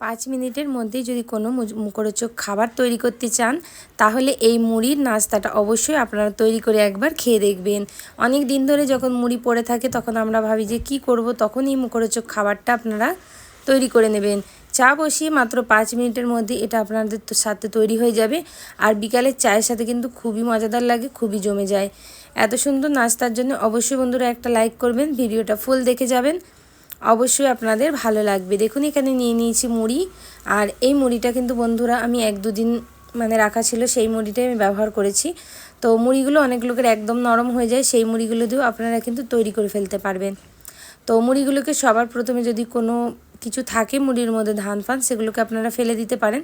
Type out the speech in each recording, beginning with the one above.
পাঁচ মিনিটের মধ্যেই যদি কোনো মুখরোচক খাবার তৈরি করতে চান, তাহলে এই মুড়ির নাস্তাটা অবশ্যই আপনারা তৈরি করে একবার খেয়ে দেখবেন। অনেক দিন ধরে যখন মুড়ি পড়ে থাকে, তখন আমরা ভাবি যে কি করব, তখন এই মুখরোচক খাবারটা আপনারা তৈরি করে নেবেন। চা বসিয়ে মাত্র পাঁচ মিনিটের মধ্যে এটা আপনাদের সাথে তৈরি হয়ে যাবে। আর বিকালের চায়ের সাথে কিন্তু খুবই মজাদার লাগে, খুবই জমে যায়। এত সুন্দর নাস্তার জন্য অবশ্যই বন্ধুরা একটা লাইক করবেন, ভিডিওটা ফুল দেখে যাবেন। অবশ্যই আপনাদের ভালো লাগবে। দেখুন এখানে নিয়ে নিয়েছি মুড়ি। আর এই মুড়িটা কিন্তু বন্ধুরা আমি এক দুদিন মানে রাখা ছিল সেই মুড়িটাই আমি ব্যবহার করেছি। তো মুড়িগুলো অনেক লোকের একদম নরম হয়ে যায় সেই মুড়িগুলো দিয়েও আপনারা কিন্তু তৈরি করে ফেলতে পারবেন। তো মুড়িগুলোকে সবার প্রথমে যদি কোনো কিছু থাকে মুড়ির মধ্যে ধান ফান সেগুলোকে আপনারা ফেলে দিতে পারেন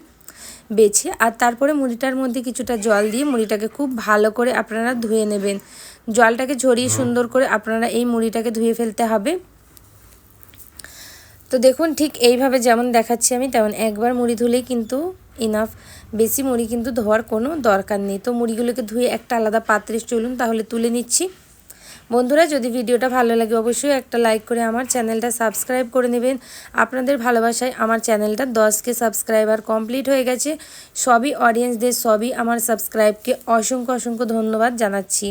বেছে। আর তারপরে মুড়িটার মধ্যে কিছুটা জল দিয়ে মুড়িটাকে খুব ভালো করে আপনারা ধুয়ে নেবেন। জলটাকে ঝরিয়ে সুন্দর করে আপনারা এই মুড়িটাকে ধুয়ে ফেলতে হবে। তো দেখুন, ঠিক এইভাবে যেমন দেখাচ্ছি আমি, তেমন একবার মুড়ি ধুলেই কিন্তু ইনাফ বেশি মুড়ি কিন্তু ধোয়ার কোনো দরকার নেই। তো মুড়িগুলোকে ধুয়ে একটা আলাদা পাত্রে চলুন, তাহলে তুলে নিচ্ছি। বন্ধুরা, যদি ভিডিওটা ভালো লাগে, অবশ্যই একটা লাইক করে আমার চ্যানেলটা সাবস্ক্রাইব করে নেবেন। আপনাদের ভালোবাসায় আমার চ্যানেলটা দশকে সাবস্ক্রাইবার কমপ্লিট হয়ে গেছে। সবই অডিয়েন্সদের সবই আমার সাবস্ক্রাইবকে অসংখ্য অসংখ্য ধন্যবাদ জানাচ্ছি।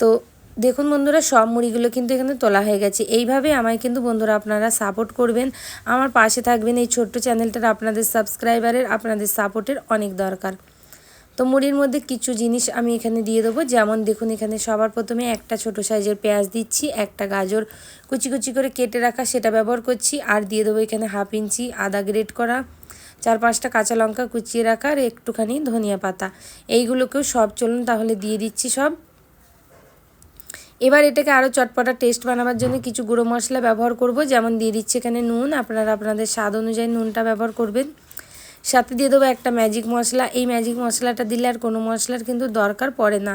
তো দেখুন বন্ধুরা, সব মুড়িগুলো কিন্তু এখানে তোলা হয়ে গেছে। এইভাবে আমায় কিন্তু বন্ধুরা আপনারা সাপোর্ট করবেন। আমার পাশে থাকবেন এই ছোট্ট চ্যানেলটার আপনাদের সাবস্ক্রাইবারের আপনাদের সাপোর্টের অনেক দরকার। তো মুড়ির মধ্যে কিছু জিনিস আমি এখানে দিয়ে দেবো। যেমন দেখুন, এখানে সবার প্রথমে একটা ছোট সাইজের পেঁয়াজ দিচ্ছি, একটা গাজর কুচি কুচি করে কেটে রাখা সেটা ব্যবহার করছি, আর দিয়ে দেবো এখানে হাফ ইঞ্চি আদা গ্রেট করা, চার পাঁচটা কাঁচা লঙ্কা কুচিয়ে রাখা, আর একটুখানি ধনিয়া পাতা। এইগুলোকেও সব চলুন, তাহলে দিয়ে দিচ্ছি সব। এবার এটাকে আরও চটপটা টেস্ট বানাবার জন্য কিছু গুঁড়ো মশলা ব্যবহার করব। যেমন দিয়ে দিচ্ছি এখানে নুন। আপনারা আপনাদের স্বাদ অনুযায়ী নুনটা ব্যবহার করবেন। সাথে দিয়ে দেবো একটা ম্যাজিক মশলা। এই ম্যাজিক মশলাটা দিলে আর কোনো মশলার কিন্তু দরকার পড়ে না।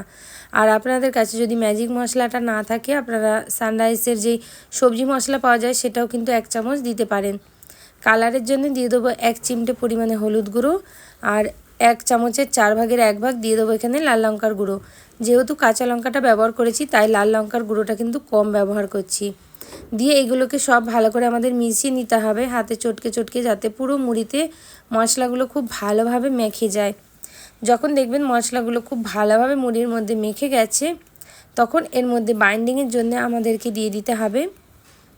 আর আপনাদের কাছে যদি ম্যাজিক মশলাটা না থাকে, আপনারা সানরাইসের যেই সবজি মশলা পাওয়া যায়, সেটাও কিন্তু এক চামচ দিতে পারেন। কালারের জন্য দিয়ে দেবো এক চিমটে পরিমাণে হলুদ গুঁড়ো। আর এক চামচের চার ভাগের এক ভাগ দিয়ে দেবো এখানে লাল লঙ্কার গুঁড়ো। যেহেতু কাঁচা লঙ্কাটা ব্যবহার করেছি, তাই লাল লঙ্কার গুঁড়োটা কিন্তু কম ব্যবহার করছি। দিয়ে এগুলোকে সব ভালো করে আমাদের মিশিয়ে নিতে হবে হাতে চটকে চটকে যাতে পুরো মুড়িতে মশলাগুলো খুব ভালোভাবে মেখে যায়। যখন দেখবেন মশলাগুলো খুব ভালোভাবে মুড়ির মধ্যে মেখে গেছে, তখন এর মধ্যে বাইন্ডিংয়ের জন্য আমাদেরকে দিয়ে দিতে হবে।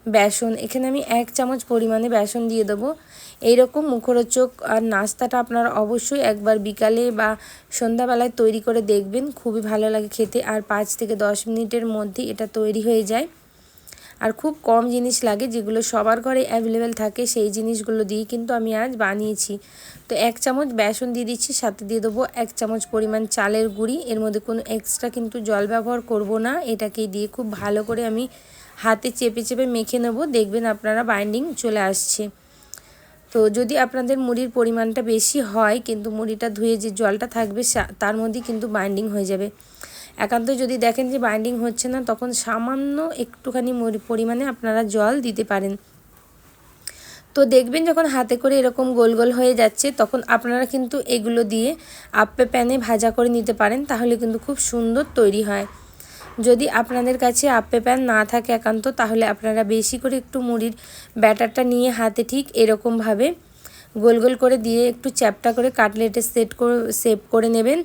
বেসন, এখানে আমি এক চামচ পরিমাণে বেসন দিয়ে দেবো। এইরকম মুখরোচক আর নাস্তাটা আপনারা অবশ্যই একবার বিকালে বা সন্ধ্যাবেলায় তৈরি করে দেখবেন, খুবই ভালো লাগে খেতে। আর পাঁচ থেকে দশ মিনিটের মধ্যে এটা তৈরি হয়ে যায়। আর খুব কম জিনিস লাগে যেগুলো সবার ঘরে অ্যাভেলেবেল থাকে, সেই জিনিসগুলো দিয়ে কিন্তু আমি আজ বানিয়েছি। তো এক চামচ বেসন দিয়ে দিচ্ছি, সাথে দিয়ে দেবো এক চামচ পরিমাণ চালের গুঁড়ি। এর মধ্যে কোনো এক্সট্রা কিন্তু জল ব্যবহার করব না। এটাকে দিয়ে খুব ভালো করে আমি হাতে চেপে চেপে মেখে নেব, দেখবেন আপনারা বাইন্ডিং চলে আসছে। তো যদি আপনাদের মুড়ির পরিমাণটা বেশি হয়, কিন্তু মুড়িটা ধুয়ে যে জলটা থাকবে তার মধ্যে কিন্তু বাইন্ডিং হয়ে যাবে। একান্ত যদি দেখেন যে বাইন্ডিং হচ্ছে না, তখন সামান্য একটুখানি পরিমাণে আপনারা জল দিতে পারেন। তো দেখবেন যখন হাতে করে এরকম গোল গোল হয়ে যাচ্ছে, তখন আপনারা কিন্তু এগুলো দিয়ে আপে প্যানে ভাজা করে নিতে পারেন, তাহলে কিন্তু খুব সুন্দর তৈরি হয়। যদি আপনাদের কাছে আপে প্যান না থাকে একান্ত, তাহলে আপনারা বেশি করে একটু মুড়ির ব্যাটারটা নিয়ে হাতে ঠিক এরকমভাবে গোল গোল করে দিয়ে একটু চ্যাপটা করে কাটলেটে সেট করে সেভ করে নেবেন।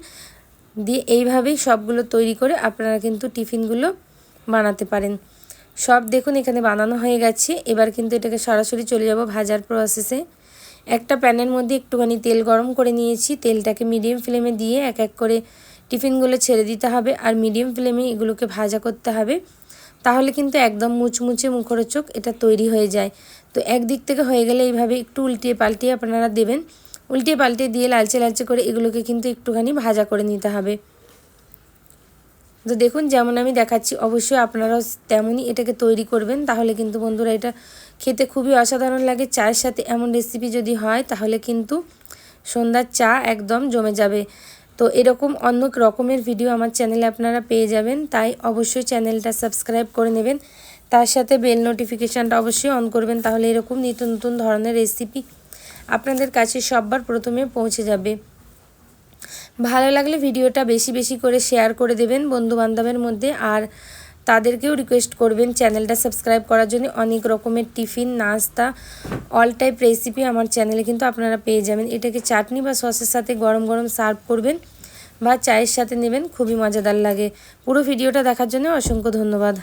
দিয়ে এইভাবেই সবগুলো তৈরি করে আপনারা কিন্তু টিফিনগুলো বানাতে পারেন। সব দেখুন এখানে বানানো হয়ে গেছে। এবার কিন্তু এটাকে সরাসরি চলে যাব ভাজার প্রসেসে একটা প্যানের মধ্যে একটুখানি তেল গরম করে নিয়েছি। তেলটাকে মিডিয়াম ফ্লেমে দিয়ে এক এক করে টিফিনগুলো ছেড়ে দিতে হবে আর মিডিয়াম ফ্লেমে এগুলোকে ভাজা করতে হবে। তাহলে কিন্তু একদম মুচমুচে মুখরোচক এটা তৈরি হয়ে যায়। তো একদিক থেকে হয়ে গেলে এইভাবে একটু উল্টিয়ে পাল্টিয়ে আপনারা দেবেন। উল্টিয়ে পাল্টে দিয়ে লালচে লালচে করে এগুলোকে কিন্তু একটুখানি ভাজা করে নিতে হবে। তো দেখুন যেমন আমি দেখাচ্ছি, অবশ্যই আপনারাও তেমনই এটাকে তৈরি করবেন। তাহলে কিন্তু বন্ধুরা এটা খেতে খুবই অসাধারণ লাগে। চায়ের সাথে এমন রেসিপি যদি হয়, তাহলে কিন্তু সন্ধ্যার চা একদম জমে যাবে। তো এরকম অনেক রকমের ভিডিও আমার চ্যানেলে আপনারা পেয়ে যাবেন। তাই অবশ্যই চ্যানেলটা সাবস্ক্রাইব করে নেবেন। তার সাথে বেল নোটিফিকেশানটা অবশ্যই অন করবেন, তাহলে এরকম নিত্য নতুন ধরনের রেসিপি আপনাদের কাছে সববার প্রথমে পৌঁছে যাবে। ভালো লাগলে ভিডিওটা বেশি বেশি করে শেয়ার করে দেবেন বন্ধুবান্ধবের মধ্যে। আর তাদেরকেও রিকোয়েস্ট করবেন চ্যানেলটা সাবস্ক্রাইব করার জন্য। অনেক রকমের টিফিন নাস্তা অল টাইপ রেসিপি আমার চ্যানেলে কিন্তু আপনারা পেয়ে যাবেন। এটাকে চাটনি বা সসের সাথে গরম গরম সার্ভ করবেন বা চায়ের সাথে নেবেন, খুবই মজাদার লাগে। পুরো ভিডিওটা দেখার জন্য অসংখ্য ধন্যবাদ।